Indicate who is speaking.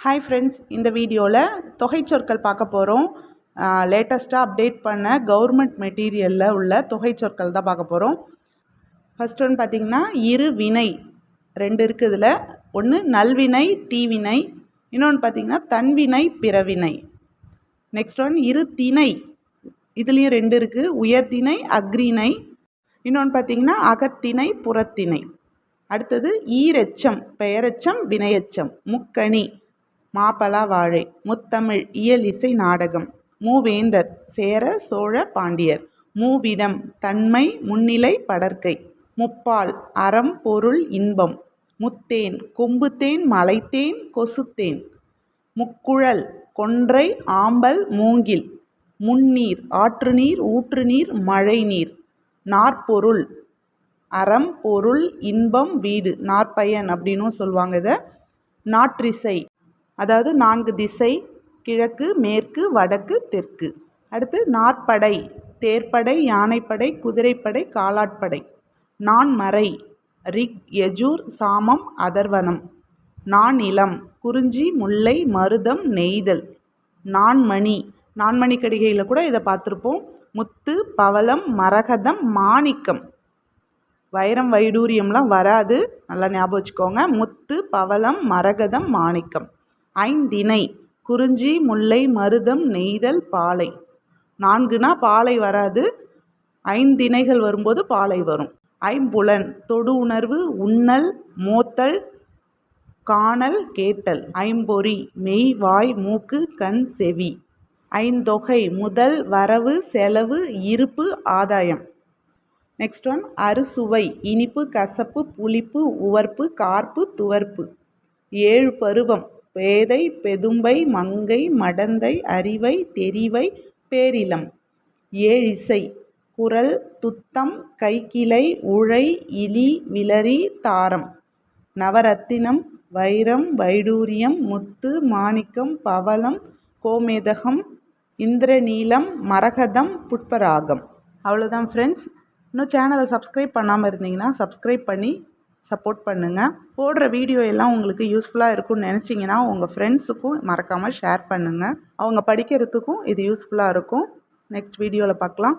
Speaker 1: Hi friends இந்த வீடியோவில் தொகை சொற்கள் பார்க்க போகிறோம் லேட்டஸ்ட்டாக அப்டேட் பண்ண கவர்மெண்ட் மெட்டீரியலில் உள்ள தொகை சொற்கள் தான் பார்க்க போகிறோம் ஃபஸ்ட் ஒன் பார்த்திங்கன்னா இரு வினை. ரெண்டு இருக்குது இதில். ஒன்று நல்வினை தீவினை. இன்னொன்று பார்த்திங்கன்னா தன்வினை பிறவினை. நெக்ஸ்ட் ஒன் இரு திணை. இதுலேயும் ரெண்டு இருக்குது உயர்திணை அக்ரிணை இன்னொன்று பார்த்திங்கன்னா அகத்திணை புறத்திணை. அடுத்தது ஈரெச்சம் பெயரெச்சம் வினையச்சம். முக்கணி மாப்பலா வாழை முத்தமிழ் இயல் இசை நாடகம் மூவேந்தர் சேர சோழ பாண்டியர் மூவிடம் தன்மை முன்னிலை படற்கை முப்பால் அறம் பொருள் இன்பம் முத்தேன் கொம்புத்தேன் மலைத்தேன் கொசுத்தேன் முக்குழல் கொன்றை ஆம்பல் மூங்கில் முன்னீர் ஆற்று நீர் ஊற்று நீர் மழை நீர் நாற்பொருள் அறம் பொருள் இன்பம் வீடு நாற்பயன் அப்படின்னும் சொல்லுவாங்க இதை. நாற்றிசை அதாவது நான்கு திசை கிழக்கு மேற்கு வடக்கு தெற்கு. அடுத்து நாற்படை தேர்ப்படை யானைப்படை குதிரைப்படை காலாட்படை. நான்மறை ரிக் யஜூர் சாமம் அதர்வனம். நானிலம் குறிஞ்சி முல்லை மருதம் நெய்தல். நான்மணி நான்மணி கடிகையில் கூட இதை பார்த்துருப்போம். முத்து பவளம் மரகதம் மாணிக்கம். வைரம் வைடூரியம்லாம் வராது. நல்லா ஞாபகம் வச்சுக்கோங்க. முத்து பவளம் மரகதம் மாணிக்கம். ஐந்திணை குறிஞ்சி முல்லை மருதம் நெய்தல் பாலை. நான்குனா பாலை வராது. ஐந்திணைகள் வரும்போது பாலை வரும். ஐம்புலன் தொடு உணர்வு உண்ணல் மோத்தல் காணல் கேட்டல். ஐம்பொறி மெய் வாய் மூக்கு கண் செவி. ஐந்தொகை முதல் வரவு செலவு இருப்பு ஆதாயம். நெக்ஸ்ட் ஒன் அறுசுவை இனிப்பு கசப்பு புளிப்பு உவர்ப்பு கார்ப்பு துவர்ப்பு. ஏழு பருவம் பேதை பெதும்பை மங்கை மடந்தை அறிவை தெரிவை பேரிலம் ஏழிசை குரல் துத்தம் கைக்கிளை உழை இலி விளரி தாரம். நவரத்தினம் வைரம் வைடூரியம் முத்து மாணிக்கம் பவளம் கோமேதகம் இந்திரநீலம் மரகதம் புட்பராகம். அவ்வளோதான் ஃப்ரெண்ட்ஸ் இன்னும் சேனலை சப்ஸ்கிரைப் பண்ணாமல் இருந்தீங்கன்னா சப்ஸ்கிரைப் பண்ணி சப்போர்ட் பண்ணுங்கள் போடுற வீடியோ எல்லாம் உங்களுக்கு யூஸ்ஃபுல்லாக இருக்கும்னு நினச்சிங்கன்னா உங்கள் ஃப்ரெண்ட்ஸுக்கும் மறக்காமல் ஷேர் பண்ணுங்கள் அவங்க படிக்கிறதுக்கும் இது யூஸ்ஃபுல்லாக இருக்கும். நெக்ஸ்ட் வீடியோவில் பார்க்கலாம்.